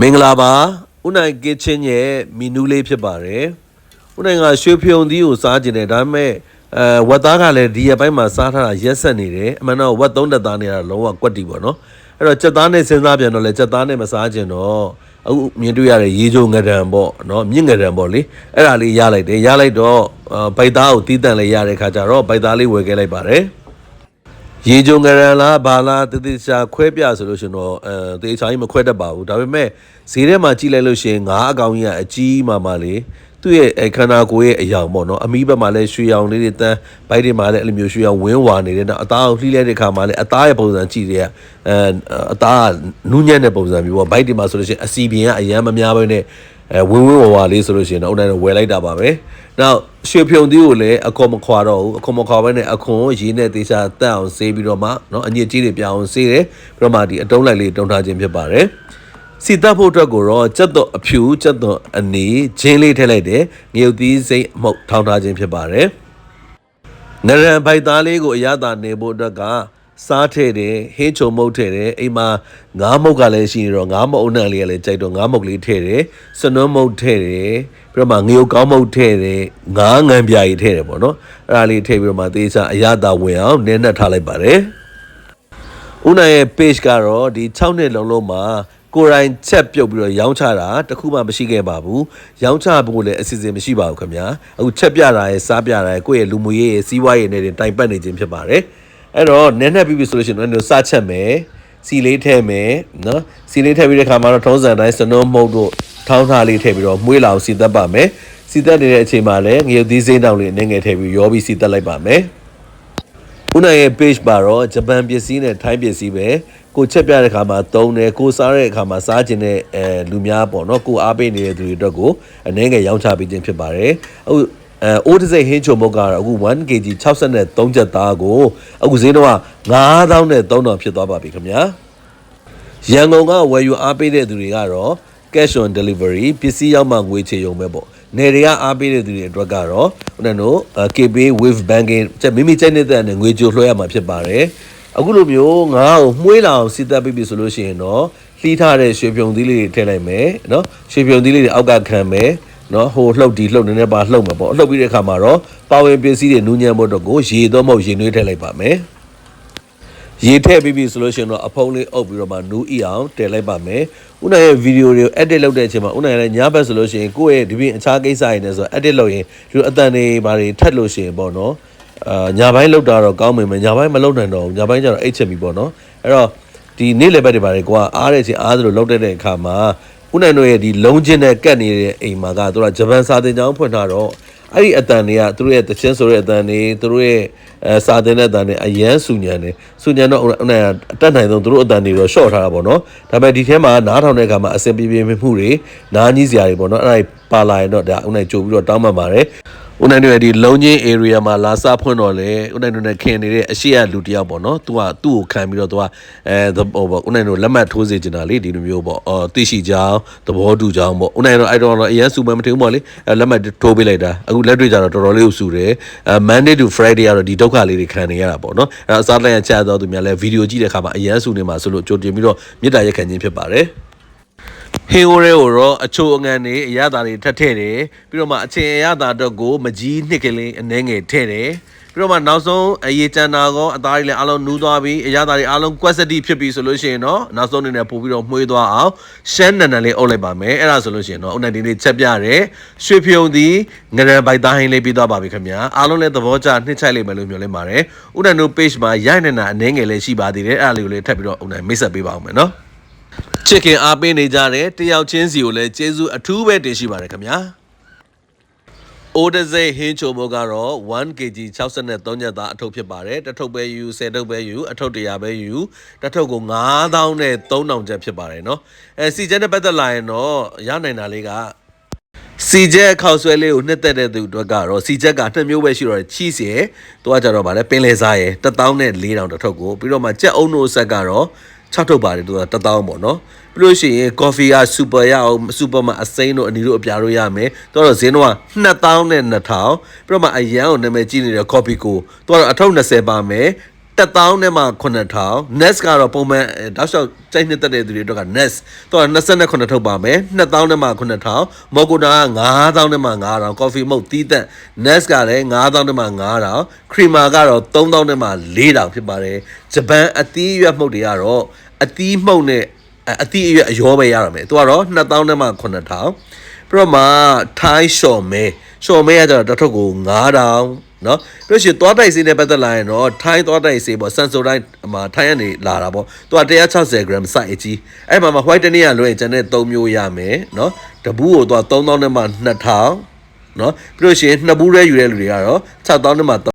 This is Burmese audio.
မင်္ဂလာပါဦးနိုင်ကစ်ချင်းရဲ့မီနူးလေးဖြစ်ပါတယ်ဦးနိုင်ကရွှေဖြုံသီးကိုစားကျင်တယ်ဒါပေမဲ့အဲဝက်သားကလည်းဒီရက်ပိုင်းမှာစားထားတာရက်ဆက်နေတယ်အမှန်တော့ဝက်သုံးတက်သားနေတာလုံးဝကွက်တီပေါ့နော်အဲ့တော့စက်သားနဲ့စဉ်းစားပြန်တော့လေစက်သားနဲ့မစားကျင်တော့အခုမြင်တွေ့ရတဲ့ရေချိုငရံပေါ့နော်မြင့်ငရံပေါ့လေအဲ့ဒါလေးရလိုက်တယ်ရလိုက်တော့အာဗိုက်သားကိုတီးတန့်လေးရတဲ့ခါကျတော့ဗိုက်သားလေးဝယ်ခဲ့လိုက်ပါတယ် ရေကြုံငရံလားဘာလားတတိချာခွဲပြဆိုလို့ရှင်တော့အဲတေချာကြီးမခွဲတတ်ပါဘူးဒါပေမဲ့ဈေးထဲမှာကြည့်လိုက်လို့ရှင်ငါးအကောင်ကြီးကအကြီးမှမှလေးသူ့ရဲ့အဲခန္ဓာကိုယ်ရဲ့အယောင်ပေါ့နော်အမီးဘက်မှာလည်းရွှေရောင်လေးတွေတန်းဘိုက်တွေမှာလည်းအဲ့လိုမျိုးရွှေရောင်ဝင်းဝါနေတယ်နောက်အသားကိုလှီးလိုက်တဲ့ခါမှာလည်းအသားရဲ့ပုံစံကြည့်တဲ့အဲအသားကနူးညံ့တဲ့ပုံစံမျိုးပေါ့ဘိုက်တွေမှာဆိုလို့ရှင်အစီပြင်ကအရန်မများဘဲနဲ့ အဲဝင်းဝင်းဝါဝါလေးဆိုလို့ရှင်တော့အုံတိုင်းဝယ်လိုက်တာပါပဲနောက်ရွှေဖြုံသီးကိုလည်းအခွန်မခွာတော့ဘူးအခွန်မခွာဘဲနဲ့အခွန်ရေးနဲ့တေချာတက်အောင်ဆေးပြီးတော့မှเนาะအညစ်အကြေးတွေပြောင်းအောင်ဆေးတယ်ပြီးတော့မှဒီအတုံးလိုက်လေးတုံထားခြင်းဖြစ်ပါတယ်စီတက်ဖို့အတွက်ကိုတော့ကြက်သွန်အဖြူကြက်သွန်အနီဂျင်းလေးထည့်လိုက်တယ်ငရုတ်သီးစိမ့်အမှုတ်ထောင်းထားခြင်းဖြစ်ပါတယ်ငရံပိုက်သားလေးကိုအရသာနေဖို့အတွက်က စားထည့်တယ်ဟင်းချုံမုတ်ထည့်တယ်အိမ်မှာငါးမုတ်ကလည်းရှိနေတော့ငါးမုတ်အုပ်နှံလေးကလည်းကြိုက်တော့ငါးမုတ်လေးထည့်တယ်စနွန်းမုတ်ထည့်တယ်ပြီးတော့မှငရုတ်ကောင်းမုတ်ထည့်တယ်ငါးငံပြာကြီးထည့်တယ်ပေါ့နော်အဲ့ဒါလေးထည့်ပြီးတော့မှသေချာအရသာဝင်အောင်နင်းနှက်ထားလိုက်ပါတယ်ဦးနိုင်ရဲ့ page ကတော့ဒီ6နှစ်လုံးလုံးမှာကိုယ်တိုင်ချက်ပြုတ်ပြီးတော့ရောင်းချတာတခုမှမရှိခဲ့ပါဘူးရောင်းချဖို့လည်းအစီအစဉ်မရှိပါဘူးခင်ဗျာအခုချက်ပြတာရဲ့စားပြတာရဲ့ကိုယ့်ရဲ့လူမှုရေးရဲ့စီးပွားရေးနဲ့တင်တိုင်ပတ်နေခြင်းဖြစ်ပါတယ် အဲ့တော့နည်းနည်းပြီးပြီဆိုလို့ရှိရင်လည်းစားချက်မယ်စီလေးထည့်မယ်နော်စီလေးထည့်ပြီးတဲ့ခါမှာတော့ထုံးစံတိုင်းစနုံးမုတ်တို့ထောင်းထားလေးထည့်ပြီးတော့မွေးလာအောင်စီသက်ပါမယ်စီသက်နေတဲ့အချိန်မှာလည်းငရုတ်သီးစိမ်းတောင်လေးအနည်းငယ်ထည့်ပြီးရောပြီးစီသက်လိုက်ပါမယ်ဦးနိုင်ရဲ့ page ပါတော့ဂျပန်ပစ္စည်းနဲ့ထိုင်းပစ္စည်းပဲကိုချက်ပြတဲ့ခါမှာသုံးတယ်ကိုစားတဲ့အခါမှာစားခြင်းတဲ့အဲလူများပေါ့နော်ကိုအားပေးနေတဲ့သူတွေအတွက်ကိုအနေငယ်ရောင်းချပေးခြင်းဖြစ်ပါတယ်အခု အဲအိုးတစ်စိတ်ဟင်းချုံမုတ်ကတော့အခု 1kg 63ကျပ်သားကိုအခုဈေးတော့9000နဲ့3000ဖြစ်သွားပါပြီခင်ဗျာရန်ကုန်ကဝယ်ယူအားပေးတဲ့သူတွေကတော့ cash on delivery ပစ္စည်းရောက်မှငွေချေရုံပဲပေါ့နေတွေကအားပေးတဲ့သူတွေအတွက်ကတော့ဦးနဲ့တို့ KB Wave Banking ချက်မိမိချိန်နေတဲ့နဲ့ငွေကြိုလွှဲရမှာဖြစ်ပါတယ်အခုလိုမျိုးငါ့ကိုမှွေးလာအောင်စီသက်ပြီးပြီဆိုလို့ရှိရင်တော့လှီးထားတဲ့ရွှေပြုံသီးလေးတွေထည့်လိုက်မယ်နော်ရွှေပြုံသီးလေးတွေအောက်ကခံမယ် နော်ဟိုလှုပ်ဒီလှုပ်နေနေပါလှုပ်မှာပေါ့လှုပ်ပြီးတဲ့အခါမှာတော့ပါဝင်ပစ္စည်းတွေနူးညံ့ဖို့တော့ကိုရေတော့မဟုတ်ရေနွေးထည့်လိုက်ပါမယ်ရေထည့်ပြီးပြီဆိုလို့ရှိရင်တော့အဖုံးလေးအုပ်ပြီးတော့မှနူးအီအောင်တည်လိုက်ပါမယ်။ဦးနိုင်ရဲ့ဗီဒီယိုတွေကို edit လုပ်တဲ့အချိန်မှာဦးနိုင်လည်းညဘက်ဆိုလို့ရှိရင်ကိုယ့်ရဲ့ဒီပြင်အခြားကိစ္စတွေနဲ့ဆို edit လုပ်ရင်ဒီလိုအတန်တွေဘာတွေထက်လို့ရှိရင်ပေါ့နော်။အာညပိုင်းလောက်တာတော့ကောင်းမယ်မယ်ညပိုင်းမလောက်နိုင်တော့ဘူးညပိုင်းကျတော့အိတ်ချက်ပြီပေါ့နော်။အဲ့တော့ဒီနေ့လေဘက်တွေဘာတွေကိုကအားတဲ့အချိန်အားသလိုလောက်တဲ့အခါမှာ ဦးနိုင်တို့ရဲ့ဒီလုံးချင်းနဲ့ကတ်နေတဲ့အိမ်မှာကသူကဂျပန်စာသင်ကျောင်းဖွင့်ထားတော့အဲ့ဒီအတန်တွေကသူတို့ရဲ့တချင်းဆိုတဲ့အတန်တွေသူတို့ရဲ့အဲစာတင်တဲ့အတန်တွေအရန်ဆူညံတယ်ဆူညံတော့အဲ့ဒါအတက်နိုင်ဆုံးသူတို့အတန်တွေတော့ရှော့ထားတာပေါ့နော်ဒါပေမဲ့ဒီထဲမှာနားထောင်တဲ့အခါမှာအစင်ပြေပြေမှုတွေနားကြီးစရာတွေပေါ့နော်အဲ့ဒါပါလာရင်တော့ဒါဥနိုင်ကြိုပြီးတော့တောင်းပန်ပါတယ် ဦးနိုင်တို့ရဲ့ဒီလုံချင်း area မှာလာစားဖွင့်တော့လေဦးနိုင်တို့နဲ့ခင်နေတဲ့အရှိရလူတယောက်ပေါ့နော်သူကသူ့ကိုခံပြီးတော့သူကအဲဟိုပေါ့ဦးနိုင်တို့လက်မှတ်ထိုးစေချင်တာလေဒီလိုမျိုးပေါ့အော်သိရှိကြောင်းသဘောတူကြောင်းပေါ့ဦးနိုင်တို့အဲ့တော့အရင်စူမမထင်ဘူးပေါ့လေအဲလက်မှတ်ထိုးပေးလိုက်တာအခုလက်တွေ့ကြတော့တော်တော်လေးကိုစူတယ်အဲ Monday to Friday ကတော့ဒီဒုက္ခလေးတွေခံနေရတာပေါ့နော်အဲအစားလိုက်ရချတော့သူများလဲဗီဒီယိုကြည့်တဲ့အခါမှာအရင်စူနေမှာဆိုလို့ကြိုတင်ပြီးတော့မေတ္တာရက်ခံခြင်းဖြစ်ပါတယ် ဟင်းဝရဲကိုတော့အချိုအငံနေအရသာတွေထပ်ထည့်တယ်ပြီးတော့မှအချင်းအရသာတော့ကိုမကြီးနှစ်ကလေးအနှဲငယ်ထည့်တယ်ပြီးတော့မှနောက်ဆုံးအရေးချမ်းတာကောအသားတွေလည်းအလုံးနူးသွားပြီးအရသာတွေအလုံးကွက်စတီဖြစ်ပြီဆိုလို့ရှိရင်တော့နောက်ဆုံးအနေနဲ့ပို့ပြီးတော့မှွေးသွားအောင်ရှမ်းနန်နန်လေးအုပ်လိုက်ပါမယ်အဲ့ဒါဆိုလို့ရှိရင်တော့ဥနိုင်ဒီလေးချက်ပြရဲရွှေဖြုံသည်ငရံပိုက်သားဟင်းလေးပြီးသွားပါပြီခင်ဗျာအားလုံးလည်းသဘောကျနှစ်ချိုက်လိမ့်မယ်လို့မျှော်လင့်ပါတယ်ဥနိုင်တို့ page မှာရိုက်နေတာအနှဲငယ်လေးရှိပါသေးတယ်အဲ့ဒါလေးကိုလည်းထပ်ပြီးတော့ဥနိုင်မိတ်ဆက်ပေးပါအောင်မယ်နော် ချစ်ခင်အားပေးနေကြတဲ့တယောက်ချင်းစီကိုလည်းကျေးဇူးအထူးပဲတင်ရှိပါတယ်ခင်ဗျာ။အိုဒဇေဟင်းချိုမိုကတော့ 1kg 63ရက်သားအထုပ်ဖြစ်ပါတယ်။တစ်ထုပ်ပဲယူ10ထုပ်ပဲယူအထုပ်100ပဲယူတစ်ထုပ်ကို9000နဲ့3000ကျပ်ဖြစ်ပါတယ်နော်။အဲစီကျန်တဲ့ပတ်သက်လာရင်တော့ရနိုင်တာလေးကစီကျက်ခောက်ဆွဲလေးကိုနှစ်သက်တဲ့သူအတွက်ကတော့စီကျက်ကနှစ်မျိုးပဲရှိတော့ချီးစီရယ်သူကကြတော့ဗာလဲပင်လယ်စားရယ်1000နဲ့4000တထုပ်ကိုပြီးတော့မှကြက်အုံနိုးဆက်ကတော့ 6ထုတ်ပါတယ်သူက1000ပေါ့နော်ပြီးလို့ရှိရင် coffee က super ရအောင် super မှာအစိမ်းတို့အနီတို့အပြာတို့ရမယ်သူကတော့ဈေးတော့2000နဲ့2000ပြီးတော့မှအရန်ကိုနာမည်ကြီးနေတဲ့ coffee ကိုသူကတော့အထုပ်20ပါမယ် 1000နဲ့မှ9000 Nest ကတော့ပုံမှန်အဲတောက်လျှောက်ကြိုက်နှစ်သက်တဲ့သူတွေအတွက်က Nest တော့29ထုတ်ပါမယ်2000နဲ့မှ9000မော်ကိုတာက9000နဲ့မှ9000 Coffee Mug တီးသက် Nest ကလည်း9000နဲ့မှ9000 Creamer ကတော့3000နဲ့မှ4000ဖြစ်ပါတယ်ဂျပန်အသီးရွက်မှုတ်တွေကတော့အသီးမှုတ်နဲ့အဲအသီးအရွက်အရောပဲရရမယ်သူကတော့2000နဲ့မှ9000ပြီးတော့မှ Thai ရှော်မဲရှော်မဲကကျတော့တစ်ထုပ်ကို9000 နော်ပြီးလို့ရှိရင်သွားတိုက်စေးနဲ့ပတ်သက်လာရင်တော့ထိုင်းသွားတိုက်စေးပေါ့ဆန်ဆိုတိုင်းမှာထိုင်းကနေလာတာပေါ့သူက160 gram စိုက်အကြီးအဲ့မှာမှာ white တနည်းကလွှဲရင်ကျန်တဲ့3မျိုးရမယ်နော်တပူးကိုသူက3000နဲ့မှ2000နော်ပြီးလို့ရှိရင်နှစ်ဘူးရဲယူတဲ့လူတွေကတော့6000နဲ့မှ